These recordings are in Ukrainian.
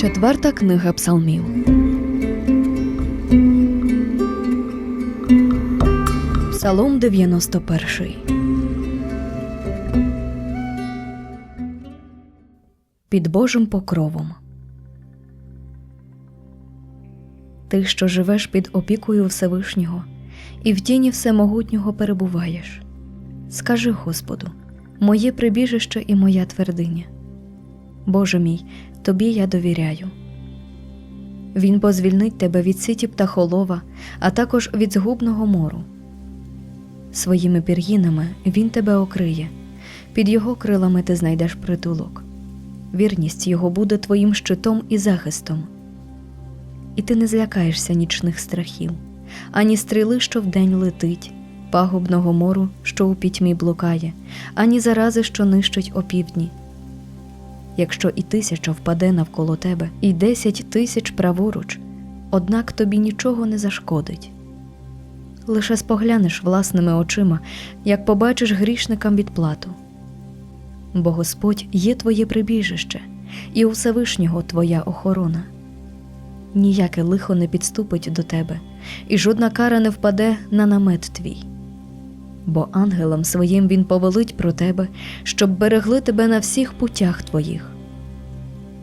Четверта книга псалмів. Псалом 91. Під Божим покровом. Ти, що живеш під опікою Всевишнього, і в тіні Всемогутнього перебуваєш. Скажи Господу, моє прибіжище і моя твердиня. Боже мій, тобі я довіряю. Він позвільнить тебе від ситі птахолова, а також від згубного мору. Своїми пір'їнами він тебе окриє, під його крилами ти знайдеш притулок. Вірність його буде твоїм щитом і захистом. І ти не злякаєшся нічних страхів, ані стріли, що вдень летить, пагубного мору, що у пітьмі блукає, ані зарази, що нищить опівдні. Якщо і тисяча впаде навколо тебе, і десять тисяч праворуч, однак тобі нічого не зашкодить. Лише споглянеш власними очима, як побачиш грішникам відплату. Бо Господь є твоє прибіжище, і у Всевишнього твоя охорона. Ніяке лихо не підступить до тебе, і жодна кара не впаде на намет твій. Бо ангелам своїм він повелить про тебе, щоб берегли тебе на всіх путях твоїх.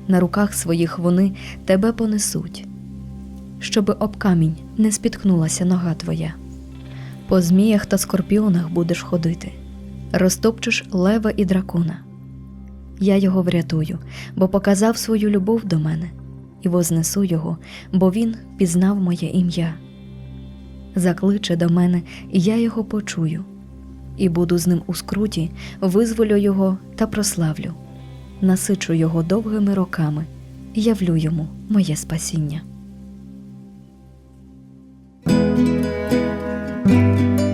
На руках своїх вони тебе понесуть, щоби об камінь не спіткнулася нога твоя. По зміях та скорпіонах будеш ходити, розтопчеш лева і дракона. Я його врятую, бо показав свою любов до мене, і вознесу його, бо він пізнав моє ім'я. Закличе до мене, і я його почую, і буду з ним у скруті, визволю його та прославлю, насичу його довгими роками, явлю йому моє спасіння.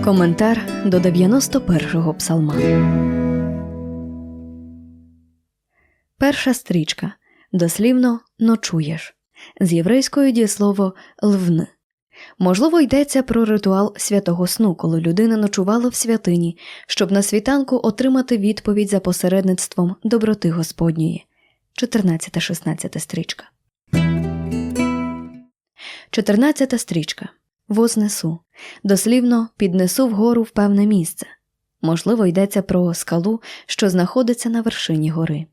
Коментар до 91-го псалма. Перша стрічка. Дослівно ночуєш. З єврейською дієслово лвн. Можливо, йдеться про ритуал святого сну, коли людина ночувала в святині, щоб на світанку отримати відповідь за посередництвом доброти Господньої. 14-16 стрічка. 14 стрічка. Вознесу. Дослівно піднесу вгору в певне місце. Можливо, йдеться про скалу, що знаходиться на вершині гори.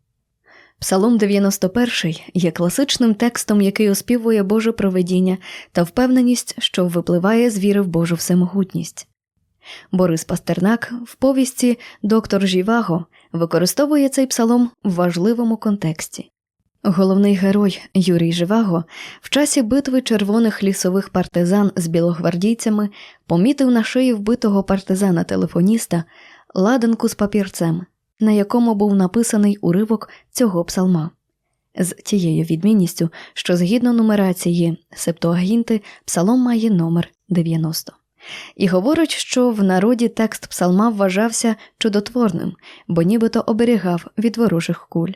Псалом 91 є класичним текстом, який оспівує Боже проведіння та впевненість, що випливає з віри в Божу всемогутність. Борис Пастернак в повісті Доктор Жіваго використовує цей псалом в важливому контексті. Головний герой Юрій Живаго в часі битви червоних лісових партизан з білогвардійцями помітив на шиї вбитого партизана телефоніста ладанку з папірцем, на якому був написаний уривок цього псалма. З тією відмінністю, що згідно нумерації Септуагінти, псалом має номер 90. І говорить, що в народі текст псалма вважався чудотворним, бо нібито оберігав від ворожих куль.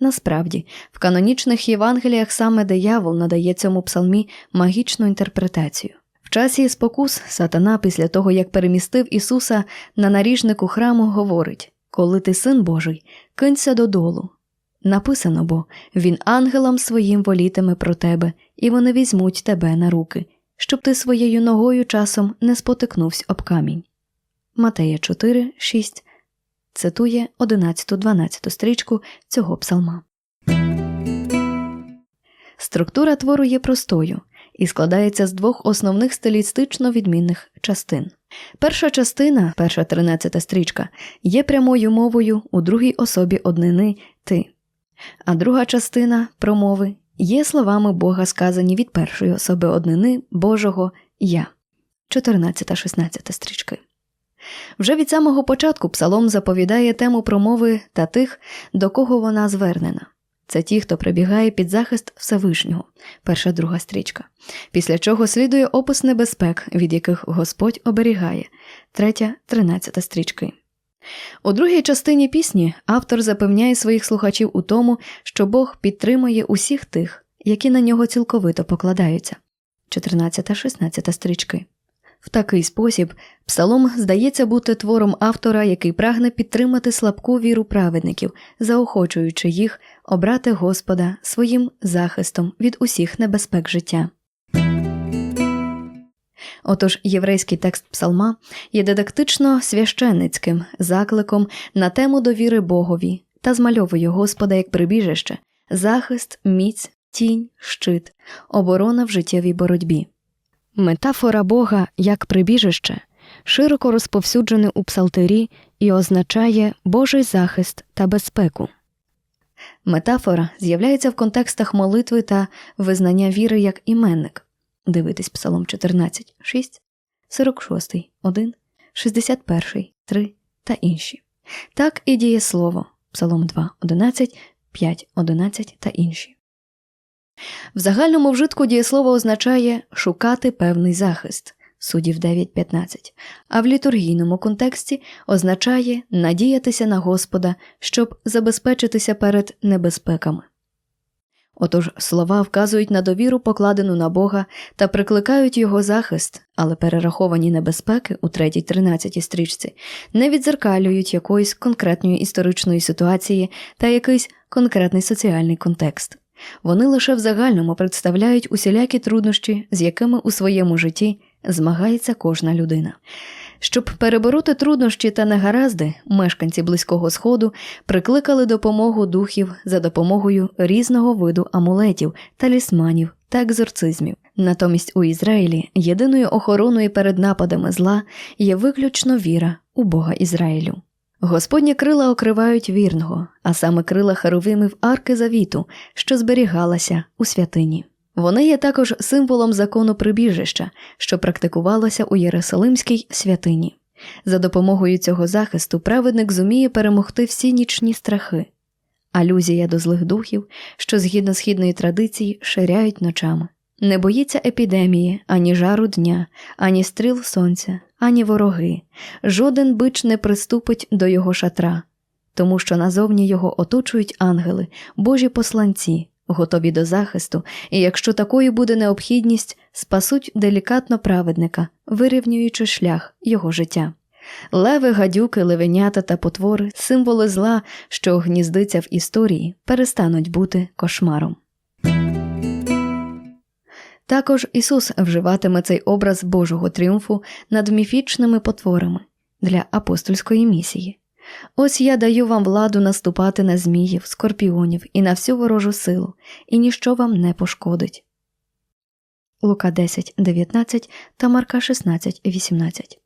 Насправді, в канонічних Євангеліях саме диявол надає цьому псалмі магічну інтерпретацію. В часі спокус сатана, після того як перемістив Ісуса на наріжнику храму, говорить Коли ти син Божий, кинься додолу. Написано бо він ангелам своїм волітиме про тебе, і вони візьмуть тебе на руки, щоб ти своєю ногою часом не спотикнувся об камінь. Матея 4, 6 цитує 11-12 стрічку цього псалма. Структура твору є простою і складається з двох основних стилістично відмінних частин. Перша частина, перша тринадцята стрічка, є прямою мовою у другій особі однини ти, а друга частина промови є словами Бога, сказані від першої особи однини Божого Я. 14-16 стрічки. Вже від самого початку псалом заповідає тему промови та тих, до кого вона звернена. Це ті, хто прибігає під захист Всевишнього, перша друга стрічка, після чого слідує опис небезпек, від яких Господь оберігає, третя, тринадцята стрічки. У другій частині пісні автор запевняє своїх слухачів у тому, що Бог підтримує усіх тих, які на нього цілковито покладаються. 14-16 стрічки. В такий спосіб псалом здається бути твором автора, який прагне підтримати слабку віру праведників, заохочуючи їх обрати Господа своїм захистом від усіх небезпек життя. Отож, єврейський текст псалма є дидактично священницьким закликом на тему довіри Богові та змальовує Господа як прибіжище, захист, міць, тінь, щит, оборона в життєвій боротьбі. Метафора Бога як прибіжище широко розповсюджена у псалтирі і означає Божий захист та безпеку. Метафора з'являється в контекстах молитви та визнання віри як іменник. Дивитись Псалом 14, 6, 46, 1, 61, 3 та інші. Так і дієслово Псалом 2, 11, 5, 11 та інші. В загальному вжитку дієслово означає шукати певний захист суддів 9.15, а в літургійному контексті означає надіятися на Господа, щоб забезпечитися перед небезпеками. Отож слова вказують на довіру, покладену на Бога, та прикликають його захист, але перераховані небезпеки у 3.13 стрічці не відзеркалюють якоїсь конкретної історичної ситуації та якийсь конкретний соціальний контекст. Вони лише в загальному представляють усілякі труднощі, з якими у своєму житті змагається кожна людина. Щоб перебороти труднощі та негаразди, мешканці Близького Сходу прикликали допомогу духів за допомогою різного виду амулетів, талісманів та екзорцизмів. Натомість у Ізраїлі єдиною охороною перед нападами зла є виключно віра у Бога Ізраїлю. Господні крила окривають вірного, а саме крила Херовимів арки завіту, що зберігалася у святині. Вони є також символом закону прибіжища, що практикувалося у Єрусалимській святині. За допомогою цього захисту праведник зуміє перемогти всі нічні страхи, алюзія до злих духів, що згідно східної традиції ширяють ночами. Не боїться епідемії, ані жару дня, ані стріл сонця, ані вороги. Жоден бич не приступить до його шатра, тому що назовні його оточують ангели, божі посланці, готові до захисту, і якщо такою буде необхідність, спасуть делікатно праведника, вирівнюючи шлях його життя. Леви, гадюки, левенята та потвори, символи зла, що гніздиться в історії, перестануть бути кошмаром. Також Ісус вживатиме цей образ Божого тріумфу над міфічними потворами для апостольської місії. Ось я даю вам владу наступати на зміїв, скорпіонів і на всю ворожу силу, і ніщо вам не пошкодить. Лука 10, 19 та Марка 16, 18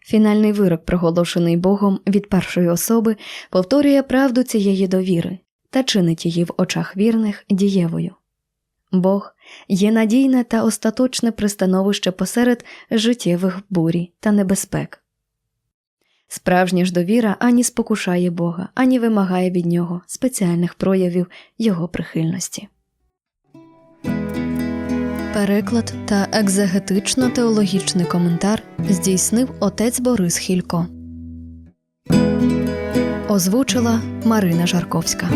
Фінальний вирок, проголошений Богом від першої особи, повторює правду цієї довіри та чинить її в очах вірних дієвою. Бог є надійне та остаточне пристановище посеред життєвих бурі та небезпек. Справжня ж довіра ані спокушає Бога, ані вимагає від нього спеціальних проявів Його прихильності. Переклад та екзегетично-теологічний коментар здійснив отець Борис Хілько. Озвучила Марина Жарковська.